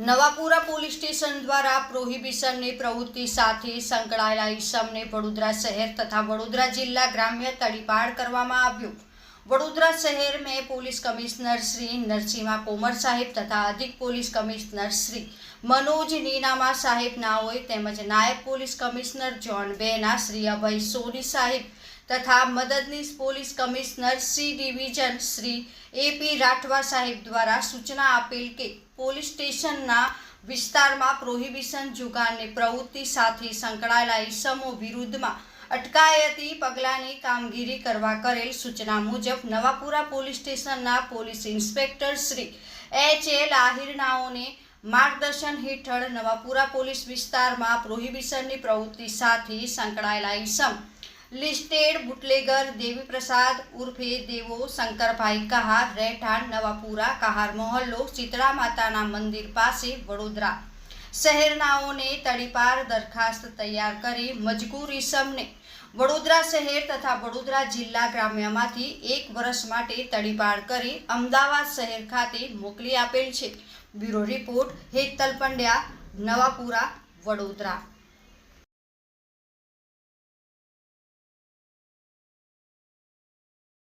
Navapura police station દ્વારા પ્રોહિબિશનની પ્રવૃત્તિ સાથે સંકળાયેલા ઈસમને વડોદરા શહેર તથા વડોદરા જિલ્લા ગ્રામ્ય તડીપાર કરવામાં આવ્યું. વડોદરા શહેર મેં પોલીસ કમિશનર શ્રી નરસિંહા કોમર સાહેબ તથા અધિક પોલીસ કમિશનર શ્રી મનોજ નીનામા સાહેબ નાઓએ તેમજ નાયબ પોલીસ કમિશનર જોન બેના શ્રી અભય સોની સાહેબ તથા મદદનીશ police commissioner C division Shri AP Rathwa સાહેબ દ્વારા સૂચના આપેલ કે પોલીસ સ્ટેશનના વિસ્તારમાં પ્રોહિબિશન જુગારની પ્રવૃત્તિ સાથે સંકળાયેલા ઈસમો વિરુદ્ધમાં અટકાયતી પગલાંની કામગીરી કરવા કરેલ સૂચના મુજબ નવાપુરા પોલીસ સ્ટેશનના police inspector Shri H L આહિરનાઓને માર્ગદર્શન હેઠળ નવાપુરા પોલીસ વિસ્તારમાં પ્રોહિબિશનની પ્રવૃત્તિ સાથે સંકળાયેલા ઈસમ લિસ્ટેડ બુટલેગર દેવીપ્રસાદ ઉર્ફે દેવો શંકરભાઈ કહાર રહેઠાણ નવાપુરા કહાર મોહલ્લો શીતળા માતાના મંદિર પાસે વડોદરા શહેરનાઓને તડીપાર દરખાસ્ત તૈયાર કરી મજકૂર ઈસમને વડોદરા શહેર તથા વડોદરા જિલ્લા ગ્રામ્યમાંથી એક વર્ષ માટે તડીપાર કરી અમદાવાદ શહેર ખાતે મોકલી આપેલ છે બ્યુરો રિપોર્ટ હેતલ પંડ્યા નવાપુરા વડોદરા